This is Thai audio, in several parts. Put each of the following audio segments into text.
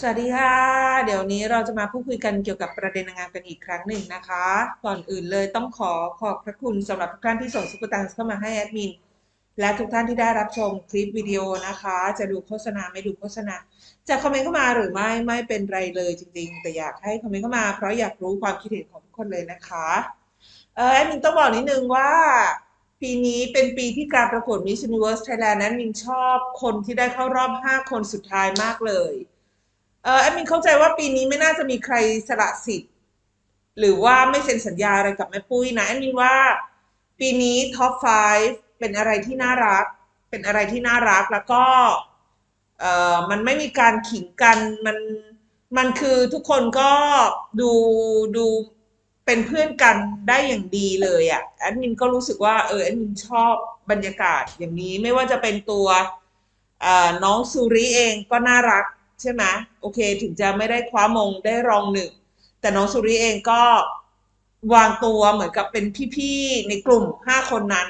สวัสดีค่ะ เดี๋ยวนี้เราจะมาพูดคุยกันเกี่ยวกับประเด็นงามกันอีกครั้งหนึ่งนะคะ ก่อนอื่นเลยต้องขอขอบพระคุณสำหรับทุกท่านที่ส่งซุปเปอร์ตังค์เข้ามาให้แอดมิน และทุกท่านที่ได้รับชมคลิปวิดีโอนะคะ จะดูโฆษณาไม่ดูโฆษณา จะคอมเมนต์เข้ามาหรือไม่ไม่เป็นไรเลยจริงๆ แต่อยากให้คอมเมนต์เข้ามาเพราะอยากรู้ความคิดเห็นของทุกคนเลยนะคะเออแอดมินต้องบอกนิดนึงว่าปีนี้เป็นปีที่การประกวด Miss Universe Thailand นั้นมินชอบคนที่ได้เข้ารอบ 5 คนสุดท้ายมากเลย เออแอดมินเข้าใจว่าปีนี้ไม่น่าจะมีใครสละสิทธิ์ หรือว่าไม่เซ็นสัญญาอะไรกับแม่ปุ้ยนะแอดมินว่า ปีนี้ท็อป 5 เป็นอะไรที่น่ารัก เป็นอะไรที่น่ารักแล้วก็เออมันไม่มีการขิงกันมันมันคือทุกคนก็ดูดูเป็นเพื่อนกันได้อย่างดีเลยอะ่ะแอดมินก็รู้สึกว่าเออแอดมินชอบบรรยากาศอย่างนี้ไม่ว่าจะเป็นตัวน้องซูริเองก็น่ารัก ใช่ไหมโอเค ถึงจะไม่ได้คว้ามงได้รองหนึ่ง แต่น้องสุริเองก็วางตัวเหมือนกับเป็นพี่ๆในกลุ่มห้าคนนั้น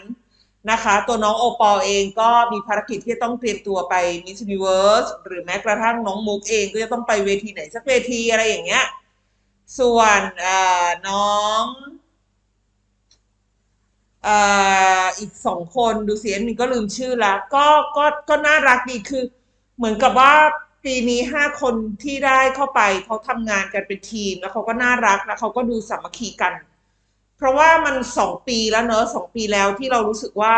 นะคะ ตัวน้องโอปอลเองก็มีภารกิจที่ต้องเตรียมตัวไป Miss Universe หรือแม้กระทั่งน้องมุกเองก็จะต้องไปเวทีไหนสักเวทีอะไรอย่างเงี้ย ส่วนน้องอีกสองคนดูเสียนมินก็ลืมชื่อละก็ก็ก็น่ารักดีคือ เหมือนกับว่า ปีนี้ห้าคนที่ได้เข้าไปเขาทำงานกันเป็นทีม แล้วเขาก็น่ารักแล้วเขาก็ดูสามัคคีกัน เพราะว่ามันสองปีแล้วเนอะสองปีแล้วที่เรารู้สึกว่า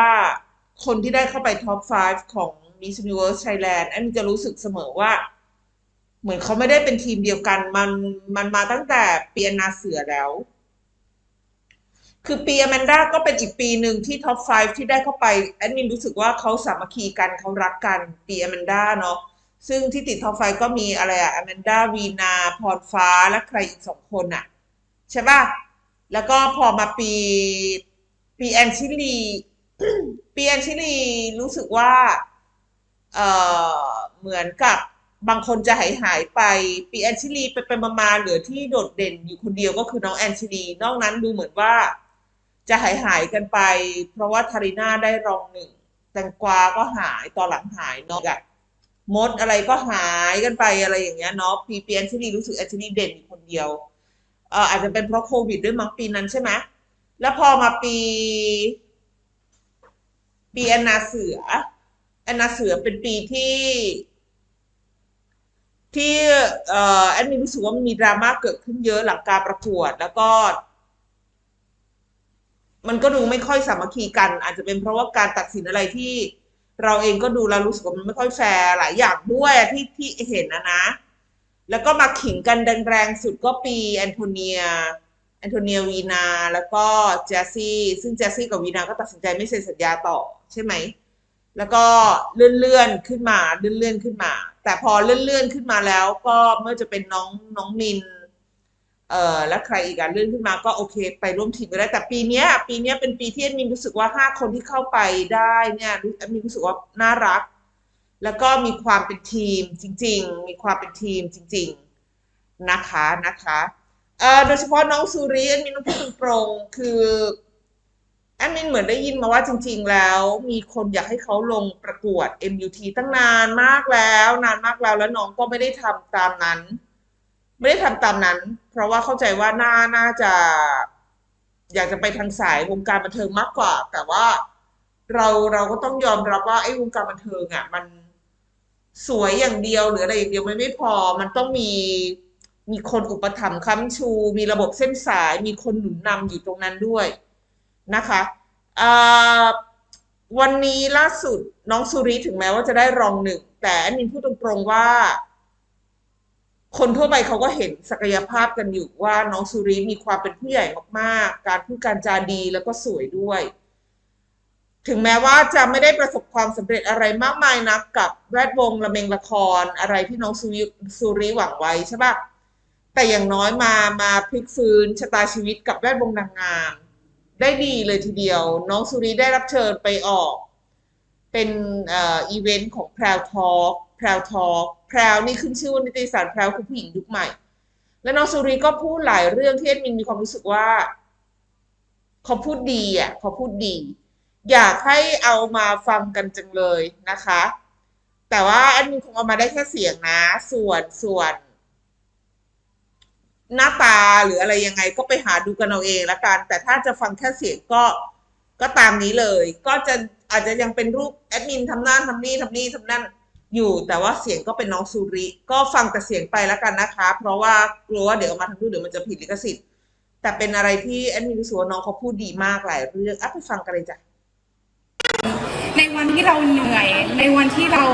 คนที่ได้เข้าไปท็อป 5 ของ Miss Universe Thailand แอนจะรู้สึกเสมอว่า เหมือนเขาไม่ได้เป็นทีมเดียวกัน มันมันมาตั้งแต่ปีอนาเสือแล้ว คือปีอแมนด้าก็เป็นอีกปีหนึ่งที่ท็อป 5 ที่ได้เข้าไป แอดมินรู้สึกว่าเขาสามัคคีกันเขารักกันปีอแมนด้าเนาะ ซึ่งที่ติดท็อป5ก็มีอะไรอะอแมนด้าวีนาพรฟ้าและใครอีกสองคนอะใช่ป่ะ แล้วก็พอมาปีปีแอนชิลีปีแอนชิลีรู้สึกว่าเอ่อเหมือนกับบางคนจะหายหายไปปีแอนชิลีไปไปมาเหลือที่โดดเด่นอยู่คนเดียวก็คือน้องแอนชิลีนอกนั้นดูเหมือนว่าจะหายหายกันไป เพราะว่าทาริน่าได้รองหนึ่งแตงกวาก็หายตอนหลังหายเนาะอะ มดอะไรก็หายกันไปอะไรอย่างเงี้ยเนาะปีปีแอนชิลีรู้สึกแอชิลีเด่นคนเดียวเอ่ออาจจะเป็นเพราะโควิดด้วยมั้งปีนั้นใช่ไหมแล้วพอมาปี ปีแอนนาเสือแอนนาเสือเป็นปีที่ ที่เอ่อแอนนี่รู้สึกว่ามันมีดราม่าเกิดขึ้นเยอะหลังการประกวด แล้วก็ มันก็ดูไม่ค่อยสามัคคีกัน อาจจะเป็นเพราะว่าการตัดสินอะไรที่ เราเองก็ดูแล้วรู้สึกว่ามันไม่ค่อยแฟร์หลายอย่างด้วยที่ที่เห็นนะนะ แล้วก็มาขิงกันแรงๆสุดก็ปีแอนโทเนียแอนโทเนียวีนาแล้วก็แจสซี่ซึ่งแจสซี่กับวีนาก็ตัดสินใจไม่เซ็นสัญญาต่อใช่ไหม แล้วก็เลื่อนเลื่อนขึ้นมาเลื่อนเลื่อนขึ้นมา แต่พอเลื่อนเลื่อนขึ้นมาแล้วก็เมื่อจะเป็นน้องน้องมิน เอ่อแล้วใครอีกอะเลื่อนขึ้นมาก็โอเค ไปร่วมทีมก็ได้ แต่ปีนี้ปีนี้เป็นปีที่แอดมินรู้สึกว่าห้าคนที่เข้าไปได้เนี่ยแอดมินรู้สึกว่าน่ารัก แล้วก็มีความเป็นทีมจริง ๆ มีความเป็นทีมจริง ๆนะคะนะคะเอ่อโดยเฉพาะน้องซูริแอดมินต้องพูดตรงๆคือแอดมินเหมือนได้ยินมาว่าจริง ๆ แล้ว มีคนอยากให้เขาลงประกวด MUT ตั้งนานมากแล้ว นานมากแล้วแล้วน้องก็ไม่ได้ทำตามนั้น ไม่ได้ทำตามนั้น ราะว่าเข้าใจว่าน่าน่าจะ อยากจะไปทางสายวงการบันเทิงมากกว่า แต่ว่าเราเราก็ต้องยอมรับว่าไอ้วงการบันเทิงอะ มันสวยอย่างเดียวหรืออะไรอย่างเดียวไม่ไม่พอ มันต้องมีมีคนอุปถัมภ์ค้ำชู มีระบบเส้นสาย มีคนหนุนนำอยู่ตรงนั้นด้วยนะคะวันนี้ล่าสุดน้องสุริถึงแม้ว่าจะได้รองหนึ่ง แต่อันนี้พูดตรงๆว่า คนทั่วไปเขาก็เห็นศักยภาพกันอยู่ว่าน้องสุริมีความเป็นผู้ใหญ่มากๆ การพูดการจาดีแล้วก็สวยด้วย ถึงแม้ว่าจะไม่ได้ประสบความสำเร็จอะไรมากมายนักกับแวดวงละเมงละครอะไรที่น้องสุริสุริหวังไว้ใช่ปะแต่อย่างน้อยมามาพลิกฟื้นชะตาชีวิตกับแวดวงนางงามได้ดีเลยทีเดียว น้องสุริได้รับเชิญไปออก เป็นอีเวนต์ของแพรวทอล์กแพรวทอล์ก แพรวนี่ขึ้นชื่อว่านิตยสารแพรวคือผู้หญิงยุคใหม่ แล้วน้องสุริก็พูดหลายเรื่องที่เอ็ดมินมีความรู้สึกว่าเขาพูดดีอะเขาพูดดี อยากให้เอามาฟังกันจังเลยนะคะ แต่ว่าแอดมินคงเอามาได้แค่เสียงนะ ส่วนส่วน หน้าตาหรืออะไรยังไงก็ไปหาดูกันเอาเองละกัน แต่ถ้าจะฟังแค่เสียงก็ก็ตามนี้เลย ก็จะอาจจะยังเป็นรูปแอดมินทำนั่นทำนี่ทำนี่ทำนั่น อยู่แต่ว่าเสียงก็เป็นน้องซูริ ก็ฟังแต่เสียงไปแล้วกันนะคะ เพราะว่ากลัวว่าเดี๋ยวเอามาทำรูปเดี๋ยวมันจะผิดลิขสิทธิ์แต่เป็นอะไรที่แอดมินรู้สึกว่าน้องเขาพูดดีมากหลายเรื่องอะไปฟังกันเลยจ้ะ ในวันที่เราเหนื่อย ในวันที่เรา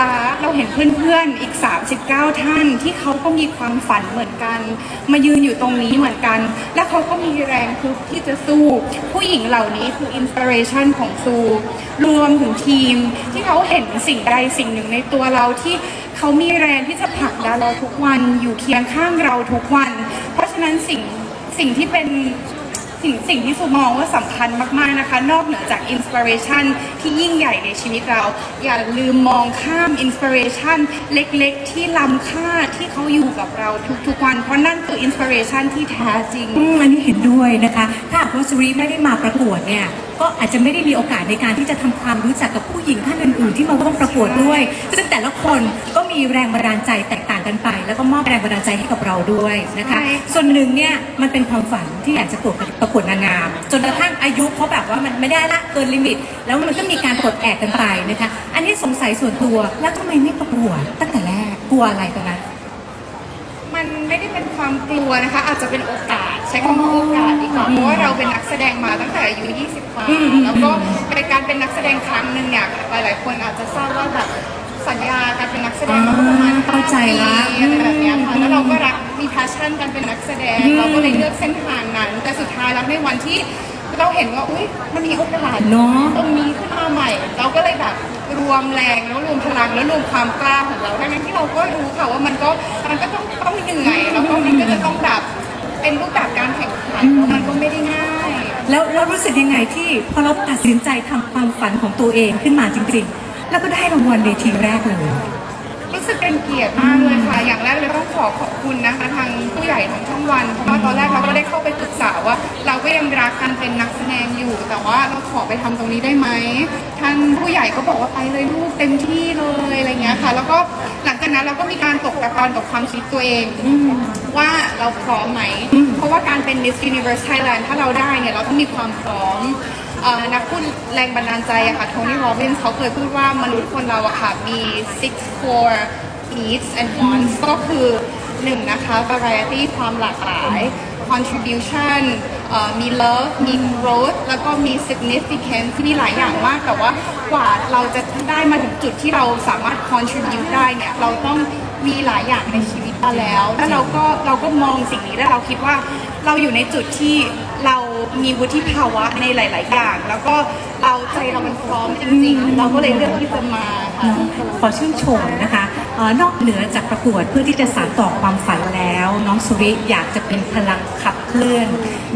ล้าเราเห็นเพื่อนๆอีก 39 ท่านที่เขาก็มีความฝันเหมือนกัน มายืนอยู่ตรงนี้เหมือนกัน และเขาก็มีแรงทุกที่จะสู้ ผู้หญิงเหล่านี้คืออินสปิเรชันของซูรวมถึงทีมที่เขาเห็นสิ่งใดสิ่งหนึ่งในตัวเราที่เขามีแรงที่จะผลักดันเราทุกวันอยู่เคียงข้างเราทุกวัน เพราะฉะนั้นสิ่งสิ่งที่เป็น สิ่งสิ่งที่สุมองว่าสำคัญมาก ๆ นะคะ นอกเหนือจากอินสปิเรชันที่ยิ่งใหญ่ในชีวิตเรา อย่าลืมมองข้ามอินสปิเรชันเล็ก ๆ ที่ล้ำค่าที่เขาอยู่กับเราทุก ๆ วัน เพราะนั่นคืออินสปิเรชันที่แท้จริง อืมอันนี้เห็นด้วยนะคะ ถ้าหากว่าสุริไม่ได้มาประกวดเนี่ยก็อาจจะไม่ได้มีโอกาสในการที่จะทำความรู้จักกับผู้หญิงท่านอื่นๆ ที่มาร่วมประกวดด้วย ซึ่งแต่ละคนก็มีแรงบันดาลใจแตกต่างกันไป แล้วก็มอบแรงบันดาลใจให้กับเราด้วยนะคะใช่ส่วนหนึ่งเนี่ยมันเป็นความฝันที่อยากจะประกวดประกวดนางงาม จนกระทั่งอายุเขาแบบว่ามันไม่ได้ละเกินลิมิต แล้วมันก็มีการปลดแอกกันไปนะคะ อันนี้สงสัยส่วนตัวแล้วทำไมไม่ประกวดตั้งแต่แรกกลัวอะไรตอนนั้น มันไม่ได้เป็นความกลัวนะคะ อาจจะเป็นโอกาสใช้คำว่าโอกาสดีกว่าเพราะว่าเราเป็นนักแสดงมาตั้งแต่อายุ 20กว่าอืมอืมแล้วก็ในการเป็นนักแสดงครั้งหนึ่งเนี่ยหลาย ๆ คนอาจจะทราบว่าแบบสัญญาการเป็นนักแสดงมาประมาณเข้าใจละปีอะไรแบบเนี้ยค่ะแล้วเราก็รักมี passion การเป็นนักแสดง เราก็เลยเลือกเส้นทางนั้น แต่สุดท้ายแล้วในวันที่ เราเห็นว่าอุ้ยมันมีโอกาสเนอะ ตรงนี้ขึ้นมาใหม่ เราก็เลยแบบรวมแรงแล้วรวมพลังแล้วรวมความกล้าของเราทั้งๆที่เราก็รู้ค่ะว่ามันก็มันก็ต้องต้องเหนื่อยแล้วก็มันก็จะต้องแบบเป็นรูปแบบการแข่งขันแล้วมันก็ไม่ได้ง่าย แล้วแล้วรู้สึกยังไงที่พอเราตัดสินใจทำความฝันของตัวเองขึ้นมาจริง ๆ แล้วก็ได้รางวัลในทีแรกเลย รู้สึกเป็นเกียรติมากเลยค่ะ อย่างแรกเลยต้องขอขอบคุณนะคะทางผู้ใหญ่ของช่องวัน เพราะว่าตอนแรกเราก็ได้เข้าไปปรึกษาว่า เราก็ยังรักกันเป็นนักแสดงอยู่ แต่ว่าเราขอไปทำตรงนี้ได้ไหม ท่านผู้ใหญ่ก็บอกว่าไปเลยลูกเต็มที่เลยอะไรเงี้ยค่ะ แล้วก็หลังจากนั้นเราก็มีการตกตะกอนกับความคิดตัวเองว่าเราพร้อมไหม เพราะว่าการเป็น Miss Universe Thailand ถ้าเราได้เนี่ยเราต้องมีความพร้อม เอ่อนักพูดแรงบันดาลใจอะค่ะโทนี่โรบินส์เขาเคยพูดว่ามนุษย์คนเราอะค่ะมี six core needs and wants ก็คือหนึ่งนะคะ variety ความหลากหลาย contribution เอ่อมี love มี growth แล้วก็มี significance มีหลายอย่างมาก แต่ว่ากว่าเราจะได้มาถึงจุดที่เราสามารถ contribute ได้เนี่ย เราต้องมีหลายอย่างในชีวิตมาแล้ว แล้วเราก็เราก็มองสิ่งนี้แล้วเราคิดว่าเราอยู่ในจุดที่ มีวุฒิภาวะในหลาย ๆ อย่าง แล้วก็เอาใจเรามันพร้อมจริงๆ เราก็เลยเลือกที่จะมาค่ะ ขอชื่นชมนะคะเอ่อนอกเหนือจากประกวดเพื่อที่จะสานต่อความฝันแล้ว น้องสุริอยากจะเป็นพลังขับเคลื่อน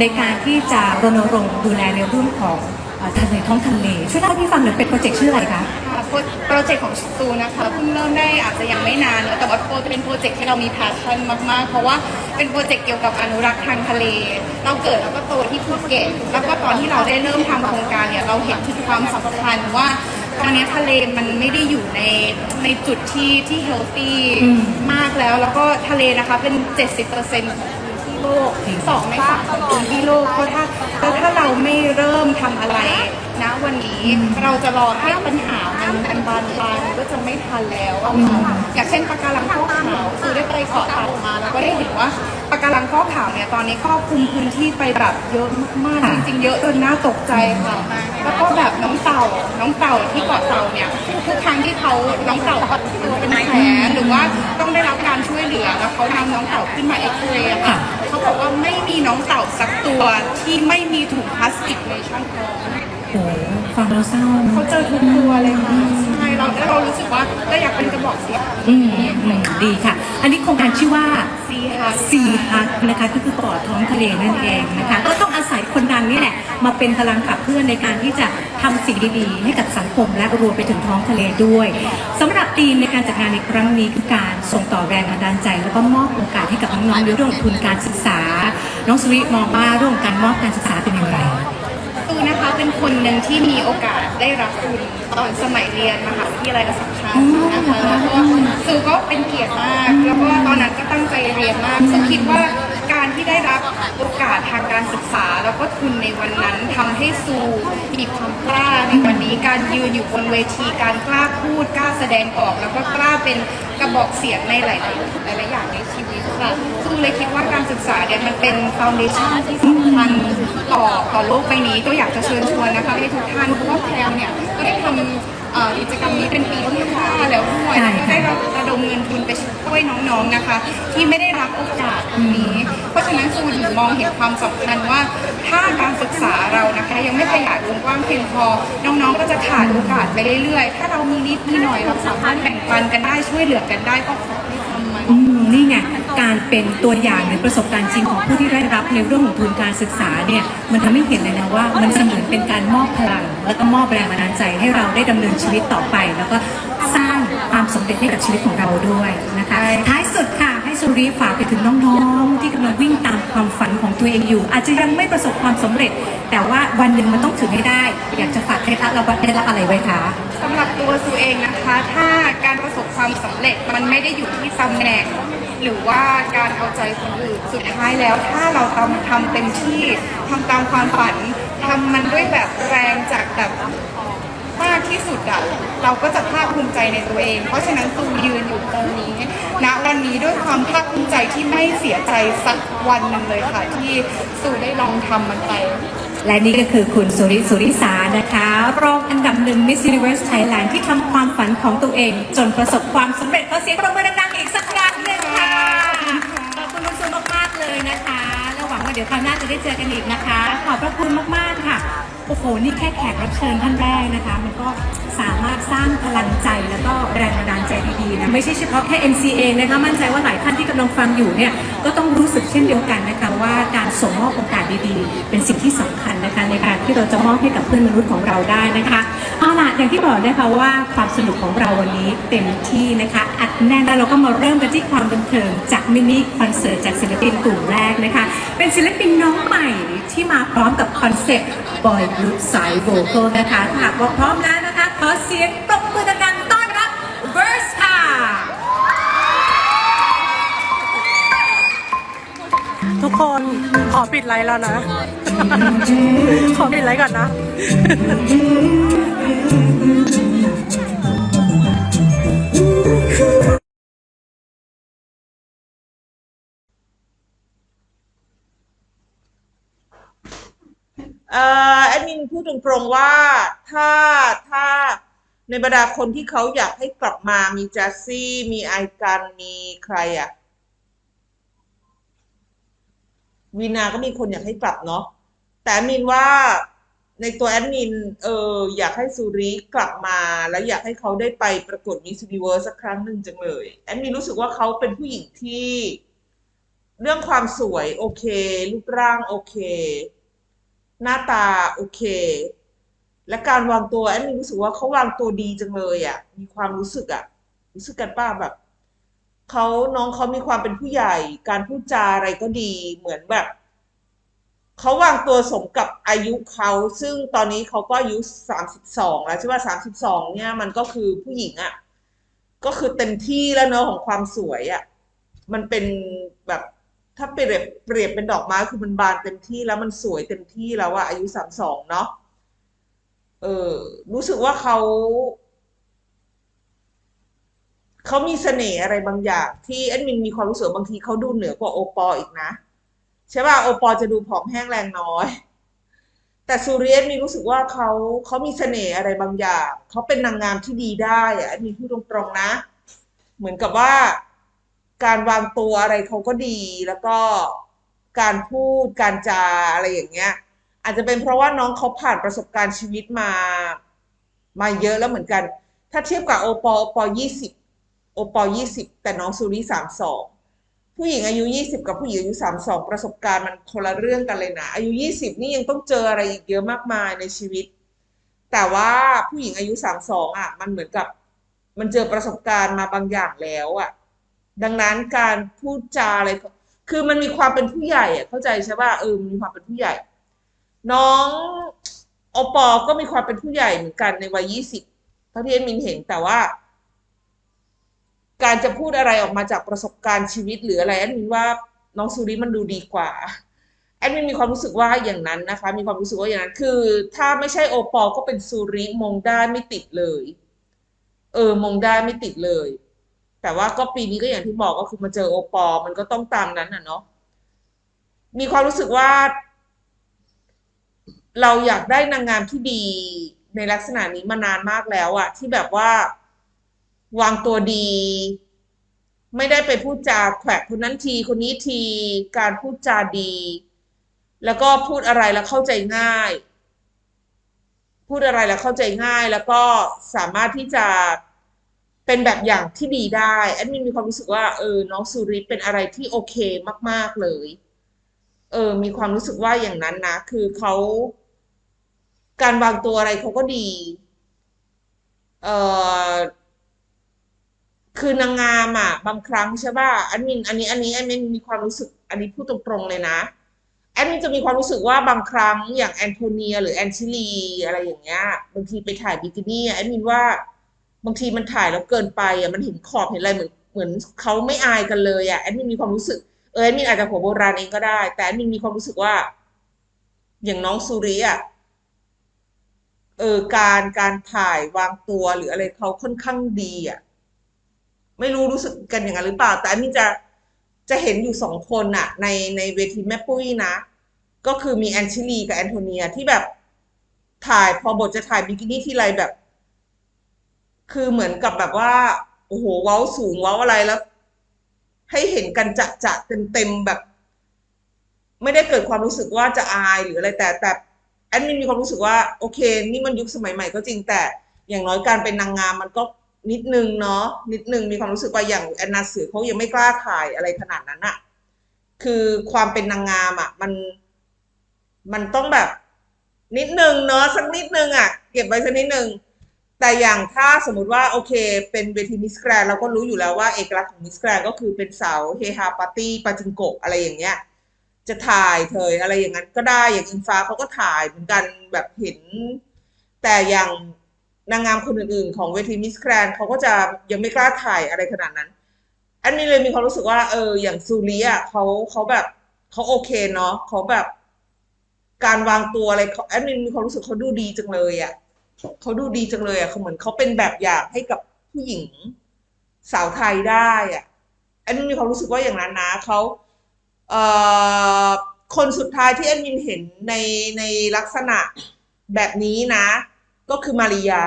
ในการที่จะรณรงค์ดูแลในเรื่องของเอ่อทะเลท้องทะเลช่วยเล่าให้พี่ฟังหน่อยเป็นโปรเจกต์ชื่ออะไรคะ โปรเจกต์ของสตูนะคะเพิ่งเริ่มได้อาจจะยังไม่นานเนอะแต่ว่าโปรเป็นโปรเจกต์ที่เรามี passion มากๆ เพราะว่าเป็นโปรเจกต์เกี่ยวกับอนุรักษ์ทางทะเล เราเกิดแล้วก็โตที่ภูเก็ตแล้วก็ตอนที่เราได้เริ่มทำโครงการเนี่ยเราเห็นถึงความสำคัญว่าตอนนี้ทะเลมันไม่ได้อยู่ในในจุดที่ที่ healthy อืมากแล้ว แล้วก็ทะเลนะคะเป็น 70%ของพื้นที่โลกสองในสามของพื้นที่โลกเพราะถ้าแล้วถ้าเราไม่เริ่มทำอะไรนะวัน เราจะรอให้ปัญหามันมันบานปลายมันก็จะไม่ทันแล้วอะค่ะอย่างเช่นปะการังฟอกขาวคือได้ไปเกาะเต่ามาแล้วก็ได้เห็นว่าปะการังฟอกขาวเนี่ยตอนนี้ครอบคลุมพื้นที่ไปแบบเยอะมากๆค่ะจริง ๆ เยอะจนน่าตกใจค่ะ แล้วก็แบบน้องเต่าน้องเต่าที่เกาะเต่าเนี่ยทุกครั้งที่เขาน้องเต่าเขาตัวเป็นแผลหรือว่าต้องได้รับการช่วยเหลือแล้วเขานำน้องเต่าขึ้นมาเอ็กซเรย์อะค่ะเขาบอกว่าไม่มีน้องเต่าสักตัวที่ไม่มีถุงพลาสติกในช่องท้อง โอ้โหฟังแล้วเศร้านะเขาเจอทุกตัวเลยค่ะใช่เราแล้วเรารู้สึกว่าเราอยากเป็นกระบอกเสียงอืมอืมดีค่ะ อันนี้โครงการชื่อว่า ซีค่ะซีฮักนะคะก็คือเกาะท้องทะเลนั่นเองนะคะ ก็ต้องอาศัยคนดังนี่แหละ มาเป็นพลังขับเคลื่อนในการที่จะทำสิ่งดีๆ ให้กับสังคมและรวมไปถึงท้องทะเลด้วยสำหรับธีมในการจัดงานในครั้งนี้คือการส่งต่อแรงบันดาลใจ แล้วก็มอบโอกาสให้กับน้องๆในเรื่องทุนการศึกษา น้องสุริมองว่าเรื่องของการมอบการศึกษาเป็นอย่างไรตูคือ นะคะเป็นคนหนึ่งที่มีโอกาสได้รับทุนตอนสมัยเรียนมหาวิทยาลัยอัสสัมชัญนะคะแล้วก็ซูก็เป็นเกียรติมาก แล้วก็ตอนนั้นก็ตั้งใจเรียนมากซูคิดว่าการที่ได้รับโอกาสทางการศึกษา แล้วก็ทุนในวันนั้นทำให้ซูมีความกล้าในวันนี้การยืนอยู่บนเวทีการกล้าพูดกล้าแสดงออก แล้วก็กล้าเป็นกระบอกเสียงในหลาย ๆ หลายๆอย่างในชีวิตค่ะซูเลยคิดว่าการศึกษาเนี่ยมันเป็นฟ u n เดชั่นที่สำคัญต่อต่อโลกใบนี้ก็อยากจะเชิญชวนนะคะให้ทุกท่านเพราะว่าแพรวเนี่ยก็ได้ทำเอ่อกิจกรรมนี้เป็นปีที่ห้าแล้วด้วยใช่แล้วก็ค่ะได้รับระดมเงินทุนไปช่วยน้องๆนะคะ ที่ไม่ได้รับโอกาสตรงนี้เพราะฉะนั้นซูถึงมองเห็นความสำคัญว่า ถ้าการศึกษาเรานะคะ ยังไม่ขยายวงกว้างเพียงพอ น้องๆก็จะขาดโอกาสไปเรื่อยๆ ถ้าเรามีนิดมีหน่อยเราสามารถแบ่งปันกันได้ช่วยเหลือกันได้ก็ขอให้ทำมันอืมนี่ไงการเป็นตัวอย่างหรือประสบการณ์จริงของผู้ที่ได้รับในเรื่องของทุนการศึกษาเนี่ยมันทำให้เห็นเลยนะว่า มันเสมือนเป็นการมอบพลัง แล้วก็มอบแรงบันดาลใจให้เราได้ดำเนินชีวิตต่อไป แล้วก็สร้างความสำเร็จให้กับชีวิตของเราด้วยนะคะท้ายสุดค่ะให้ สุรีฝากไปถึงน้องๆ ที่กำลังวิ่งตามความฝันของตัวเองอยู่ อาจจะยังไม่ประสบความสำเร็จ แต่ว่าวันหนึ่งมันต้องถึงให้ได้ อยากจะฝากเคล็ดลับเราเคล็ดลับอะไรไว้คะสำหรับตัวซูเองนะคะ ถ้าการประสบความสำเร็จมันไม่ได้อยู่ที่ตำแหน่ง หรือว่าการเอาใจคนอื่นสุดท้ายแล้ว ถ้าเราทำทำเต็มที่ทำตามความฝันทำมันด้วยแบบแรงจากแบบากที่สุดอะเราก็จะภาคภูมิใจในตัวเอง เพราะฉะนั้นซูยืนอยู่ตรงนี้ณวันนี้ด้วยความภาคภูมิใจที่ไม่เสียใจสักวันหนึ่งเลยค่ะ ที่ซูได้ลองทำมันไป และนี่ก็คือคุณสุริสุริสานะคะ รองอันดับหนึ่ง Miss Universe Thailand ที่ทำความฝันของตัวเอง จนประสบความสำเร็จขอเสียงปรบมือดังๆอีกสักครั้งหนึ่งค่ะขอบคุณคุณสุมากๆเลยนะคะ แล้วหวังว่าเดี๋ยวคราวหน้าจะได้เจอกันอีกนะคะ ขอบพระคุณมากๆค่ะ โอ้โห นี่แค่แขกรับเชิญท่านแรกนะคะ มันก็สามารถสร้างพลังใจแล้วก็แรงบันดาลใจดีๆนะ ไม่ใช่เฉพาะแค่ MCA นะคะ มั่นใจว่าหลายท่านที่กำลังฟังอยู่เนี่ย ก็ต้องรู้สึกเช่นเดียวกันนะคะว่าการส่งมอบโอกาสดีๆ เป็นสิ่งที่สำคัญนะคะในการที่เราจะมอบให้กับเพื่อนมนุษย์ของเราได้นะคะ อย่างที่บอกนะคะว่าความสนุกของเราวันนี้เต็มที่นะคะอัดแน่นแล้วเราก็มาเริ่มกันที่ความบันเทิงจากมินิคอนเสิร์ตจากศิลปินกลุ่มแรกนะคะ เป็นศิลปินน้องใหม่ที่มาพร้อมกับคอนเซ็ปต์บอยกรุ๊ปสายโวคอลนะคะหากว่าพร้อมแล้วนะคะ ขอเสียงปรบมือดังๆต้อนรับเบิร์สค่ะทุกคน ขอปิดไลฟ์แล้วนะ ขอปิดไลฟ์ก่อนนะ เอ่อแอดมินพูดตรงๆว่าถ้าถ้าในบรรดาคนที่เขาอยากให้กลับมามีแจสซี่ มีไอกันมีใครอะ วีนาก็มีคนอยากให้กลับเนาะแต่มินว่าในตัวแอดมินเอออยากให้ซูริกลับมา แล้วอยากให้เขาได้ไปประกวดมิส s u นิเวิร์สสักครั้งหนึ่งจังเลย แอดมินรู้สึกว่าเขาเป็นผู้หญิงที่ เรื่องความสวยโอเครูปร่างโอเค หน้าตาโอเค และการวางตัวแอนมีรู้สึกว่าเขาวางตัวดีจังเลยอะ มีความรู้สึกอะ รู้สึกกันป้าแบบ เขาน้องเขามีความเป็นผู้ใหญ่ การพูดจาอะไรก็ดีเหมือนแบบเขาวางตัวสมกับอายุเขาซึ่งตอนนี้เขาก็อายุสามสิบสองแล้วใช่ป่ะสามสิบสองเนี่ยมันก็คือผู้หญิงอะก็คือเต็มที่แล้วเนอะของความสวยอะมันเป็นแบบถ้าเปรียบเปรียบเป็นดอกไม้คือมันบานเต็มที่แล้วมันสวยเต็มที่แล้วอะอายุสามสองเนาะเออรู้สึกว่าเขา เขามีเสน่ห์อะไรบางอย่าง ที่แอดมินมีความรู้สึกบางทีเขาดูเหนือกว่าโอปอลอีกนะใช่ป่ะโอปอลจะดูผอมแห้งแรงน้อย แต่ซูเรียสมีรู้สึกว่าเขาเขามีเสน่ห์อะไรบางอย่างเขาเป็นนางงามที่ดีได้อะแอดมินพูดตรงๆนะ เหมือนกับว่า การวางตัวอะไรเขาก็ดีแล้วก็การพูดการจาอะไรอย่างเงี้ย อาจจะเป็นเพราะว่าน้องเขาผ่านประสบการณ์ชีวิตมา มาเยอะแล้วเหมือนกัน ถ้าเทียบกับโอปอโอปอยี่สิบ โอปอยี่สิบแต่น้องซูริสามสองผู้หญิงอายุยี่สิบกับผู้หญิงอายุสามสองประสบการณ์มันคนละเรื่องกันเลยนะอายุยี่สิบนี่ยังต้องเจออะไรอีกเยอะมากมายในชีวิต แต่ว่าผู้หญิงอายุสามสองอะ มันเหมือนกับ มันเจอประสบการณ์มาบางอย่างแล้วอะ ดังนั้นการพูดจาอะไรคือมันมีความเป็นผู้ใหญ่อะเข้าใจใช่ป่ะเออมันมีความเป็นผู้ใหญ่ น้องอปอก็มีความเป็นผู้ใหญ่เหมือนกันในวัยยี่สิบเท่าที่เอ็นมินเห็นแต่ว่า การจะพูดอะไรออกมาจากประสบการณ์ชีวิตหรืออะไรแอดมินว่าน้องซูริมันดูดีกว่าแอดมินมีความรู้สึกว่าอย่างนั้นนะคะ มีความรู้สึกว่าอย่างนั้น คือ ถ้าไม่ใช่โอปอก็เป็นซูริมงได้ไม่ติดเลย เออมงได้ไม่ติดเลย แต่ว่าก็ปีนี้ก็อย่างที่บอกก็คือมาเจอโอปอ มันก็ต้องตามนั้นน่ะเนาะมีความรู้สึกว่า เราอยากได้นางงามที่ดีในลักษณะนี้มานานมากแล้วอะที่แบบว่า วางตัวดี ไม่ได้ไปพูดจาแขวะคนนั้นทีคนนี้ทีการพูดจาดี แล้วก็พูดอะไรแล้วเข้าใจง่าย พูดอะไรแล้วเข้าใจง่าย แล้วก็สามารถที่จะเป็นแบบอย่างที่ดีได้แอดมินมีความรู้สึกว่าเออน้องสุริเป็นอะไรที่โอเคมาก ๆ เลย เออ มีความรู้สึกว่าอย่างนั้นนะ คือเขาการวางตัวอะไรเขาก็ดี เออ คือนางงามอะบางครั้งใช่ป่ะอันมินอันนี้อันนี้แอันมินมีความรู้สึกอันนี้พูดตรงๆเลยนะแอนมินจะมีความรู้สึกว่าบางครั้งอย่างแอนโทเนีย หรือแอนชิลีอะไรอย่างเงี้ยบางทีไปถ่ายบิกินี่อะแอนมินว่าบางทีมันถ่ายแล้วเกินไปอะมันเห็นขอบเห็นอะไรเหมือนเหมือนเขาไม่อายกันเลยอะแอดมินมีความรู้สึกเออแอดมินอาจจะหัวโบราณเองก็ได้ แต่แอดมินมีความรู้สึกว่า อย่างน้องซูริอะเออการการถ่ายวางตัวหรืออะไรเขาค่อนข้างดีอะ ไม่รู้รู้สึกกันอย่างนั้นหรือเปล่า แต่อันนี้จะจะเห็นอยู่สองคนน่ะในในเวทีแม่ปุ้ยนะ ก็คือมีแอนชิลีกับแอนโทเนียที่แบบถ่ายพอบทจะถ่ายบิกินี่ที่ไรแบบ คือเหมือนกับแบบว่าโอ้โหเว้าสูงเว้าอะไรแล้ว ให้เห็นกันจะจะเต็มเต็มแบบ ไม่ได้เกิดความรู้สึกว่าจะอายหรืออะไรแต่แต่แอดมินมีความรู้สึกว่า โอเค นี่มันยุคสมัยใหม่ก็จริงแต่อย่างน้อยการเป็นนางงามมันก็ นิดนึงเนาะนิดนึงมีความรู้สึกว่าอย่างแอนนาเสือเขายังไม่กล้าถ่ายอะไรขนาดนั้นอะคือความเป็นนางงามอะมัน มันต้องแบบ นิดนึงเนาะสักนิดนึงอะเก็บไว้สักนิดนึงแต่อย่างถ้าสมมติว่าโอเค เป็นเวทีมิสแกรนเราก็รู้อยู่แล้วว่าเอกลักษณ์ของมิสแกรนก็คือเป็นสาวเฮฮาปาร์ตี้ปาจิงโกะอะไรอย่างเงี้ย จะถ่ายเถยอะไรอย่างนั้นก็ได้อย่างอิงฟ้าเขาก็ถ่ายเหมือนกันแบบเห็น แต่อย่าง นางงามคนอื่นๆ ของเวทีมิสแกรนเขาก็จะยังไม่กล้าถ่ายอะไรขนาดนั้น อันนี้เลยมีความรู้สึกว่าเอออย่างซูริอะเขาเขาแบบเขาโอเคเนาะเขาแบบ การวางตัวอะไรเขาแอดมินมีความรู้สึกเขาดูดีจังเลยอะเขาดูดีจังเลยอะเขาเหมือนเขาเป็นแบบอย่างให้กับผู้หญิงสาวไทยได้อะแอดมินมีความรู้สึกว่าอย่างนั้นนะเขาเอ่อคนสุดท้ายที่แอดมินเห็นในในลักษณะแบบนี้นะ ก็คือมาริยา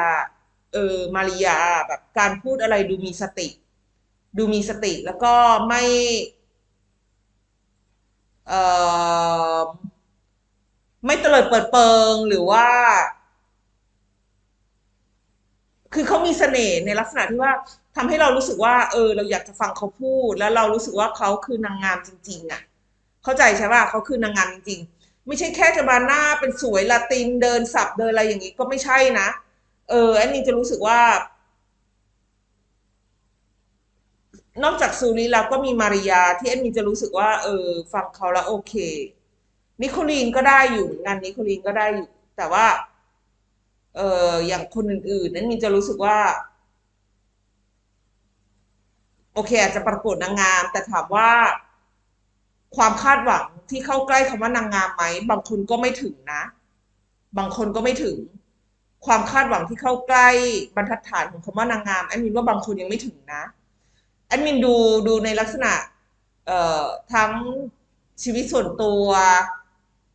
เออมาริยาแบบการพูดอะไรดูมีสติ ดูมีสติแล้วก็ไม่เอ่อไม่เตลิดเปิดเปิงหรือว่า คือเขามีเสน่ห์ในลักษณะที่ว่าทำให้เรารู้สึกว่า เออ เราอยากจะฟังเขาพูด แล้วเรารู้สึกว่าเขาคือนางงามจริง ๆอะ เข้าใจใช่ป่ะเขาคือนางงามจริงๆ ไม่ใช่แค่จะมาหน้าเป็นสวยลาตินเดินสับเดินอะไรอย่างนี้ก็ไม่ใช่นะ เอออันนี้จะรู้สึกว่า นอกจากซูริแล้วก็มีมาริยาที่แอนมีจะรู้สึกว่า เออ ฟังเขาแล้วโอเค นิโคลีนก็ได้อยู่เหมือนกันนิโคลีนก็ได้อยู่ แต่ว่า เอออย่างคนอื่นๆนั้นมีจะรู้สึกว่าโอเคอาจจะประกวดนางงาม แต่ถามว่า ความคาดหวังที่เข้าใกล้คำว่านางงามไหมบางคนก็ไม่ถึงนะ บางคนก็ไม่ถึง ความคาดหวังที่เข้าใกล้บรรทัดฐานของคำว่านางงามแอดมินว่าบางคนยังไม่ถึงนะแอดมินดูดูในลักษณะเอ่อทั้งชีวิตส่วนตัว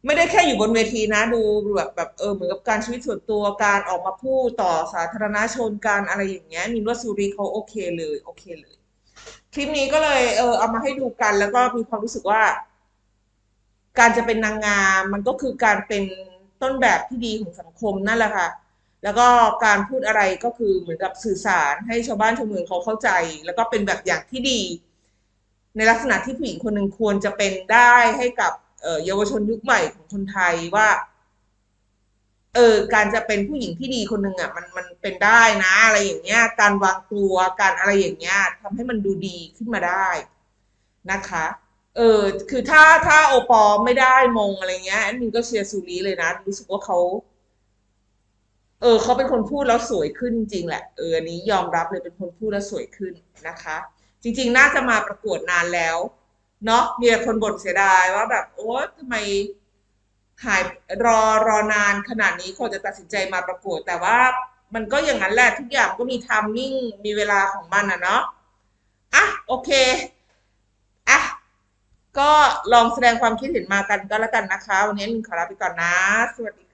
ไม่ได้แค่อยู่บนเวทีนะ ดูแบบแบบเออเหมือนกับการชีวิตส่วนตัวการออกมาพูดต่อสาธารณชนการอะไรอย่างเงี้ยมินว่าซูริเขาโอเคเลยโอเคเลย คลิปนี้ก็เลยเออเอามาให้ดูกัน แล้วก็มีความรู้สึกว่า การจะเป็นนางงามมันก็คือการเป็นต้นแบบที่ดีของสังคมนั่นแหละค่ะ แล้วก็การพูดอะไรก็คือเหมือนกับสื่อสารให้ชาวบ้านชาวเมืองเขาเข้าใจ แล้วก็เป็นแบบอย่างที่ดี ในลักษณะที่ผู้หญิงคนหนึ่งควรจะเป็นได้ให้กับเยาวชนยุคใหม่ของคนไทยว่า เออการจะเป็นผู้หญิงที่ดีคนหนึ่งอะมันมันเป็นได้นะ อะไรอย่างเงี้ย การวางตัวการอะไรอย่างเงี้ยทำให้มันดูดีขึ้นมาได้นะคะ เออคือถ้าถ้าโอปอไม่ได้มงอะไรเงี้ยแอดมินก็เชียร์ซูรีเลยนะรู้สึกว่าเขาเออเขาเป็นคนพูดแล้วสวยขึ้นจริงแหละเอออันนี้ยอมรับเลยเป็นคนพูดแล้วสวยขึ้นนะคะ จริง ๆ น่าจะมาประกวดนานแล้ว เนาะมีคนบ่นเสียดายว่าแบบโอ๊ยทำไม หายรอรอนานขนาดนี้คนจะตัดสินใจมาประกวด แต่ว่ามันก็อย่างนั้นแหละทุกอย่างก็มีทามมิ่งมีเวลาของมันอะเนาะอะโอเคอะก็ลองแสดงความคิดเห็นมากันก็แล้วกันนะคะ วันนี้มินขอลาไปก่อนนะ สวัสดี